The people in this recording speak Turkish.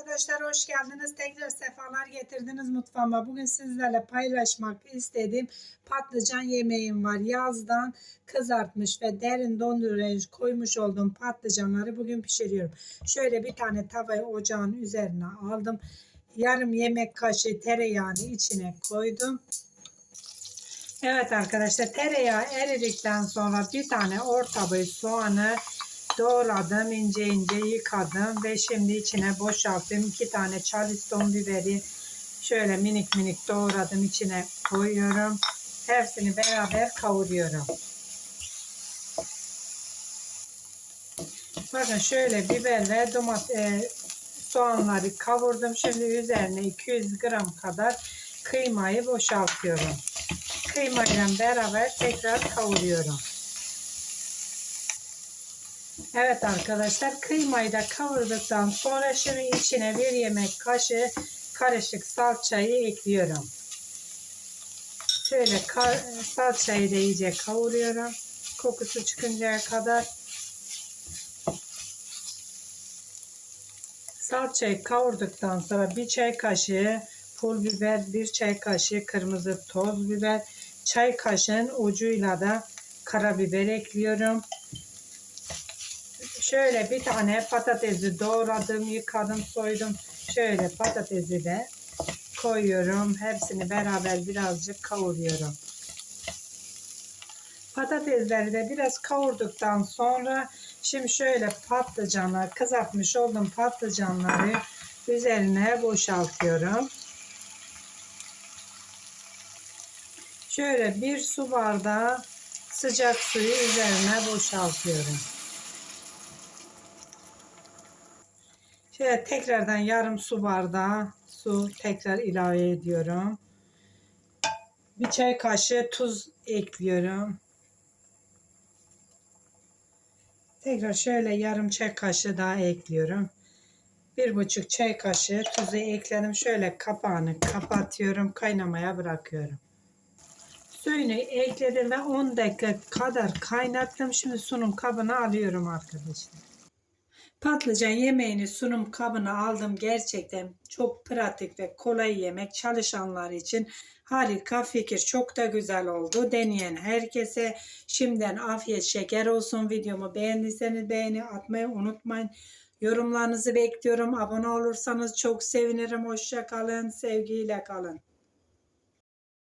arkadaşlar hoş geldiniz. Tekrar sefalar getirdiniz mutfağıma. Bugün sizlerle paylaşmak istediğim patlıcan yemeğim var. Yazdan kızartmış ve derin dondurucuya koymuş olduğum patlıcanları bugün pişiriyorum. Şöyle bir tane tavayı ocağın üzerine aldım. Yarım yemek kaşığı tereyağını içine koydum. Evet arkadaşlar tereyağı eridikten sonra bir tane orta boy soğanı doğradım ince ince yıkadım ve şimdi içine boşalttım iki tane charleston biberi şöyle minik minik doğradım içine koyuyorum. Hepsini beraber kavuruyorum. Bakın şöyle biberle domates soğanları kavurdum. Şimdi üzerine 200 gram kadar kıymayı boşaltıyorum. Kıymayla beraber tekrar kavuruyorum Evet arkadaşlar kıymayı da kavurduktan sonra şimdi içine bir yemek kaşığı karışık salçayı ekliyorum. Şöyle salçayı da iyice kavuruyorum. Kokusu çıkıncaya kadar. Salçayı kavurduktan sonra bir çay kaşığı pul biber, bir çay kaşığı kırmızı toz biber, çay kaşığın ucuyla da karabiber ekliyorum. Şöyle bir tane patatesi doğradım, yıkadım, soydum. Şöyle patatesi de koyuyorum. Hepsini beraber birazcık kavuruyorum. Patatesleri de biraz kavurduktan sonra şimdi şöyle patlıcanlar, kızartmış olduğum patlıcanları üzerine boşaltıyorum. Şöyle bir su bardağı sıcak suyu üzerine boşaltıyorum. Şöyle tekrardan yarım su bardağı su tekrar ilave ediyorum. Bir çay kaşığı tuz ekliyorum. Tekrar şöyle yarım çay kaşığı daha ekliyorum. Bir buçuk çay kaşığı tuzu ekledim. Şöyle kapağını kapatıyorum. Kaynamaya bırakıyorum. Suyunu ekledim ve 10 dakika kadar kaynattım. Şimdi sunum kabına alıyorum arkadaşlar. Patlıcan yemeğini sunum kabına aldım. Gerçekten çok pratik ve kolay yemek çalışanlar için harika fikir. Çok da güzel oldu. Deneyen herkese şimdiden afiyet şeker olsun. Videomu beğendiyseniz beğeni atmayı unutmayın. Yorumlarınızı bekliyorum. Abone olursanız çok sevinirim. Hoşça kalın. Sevgiyle kalın.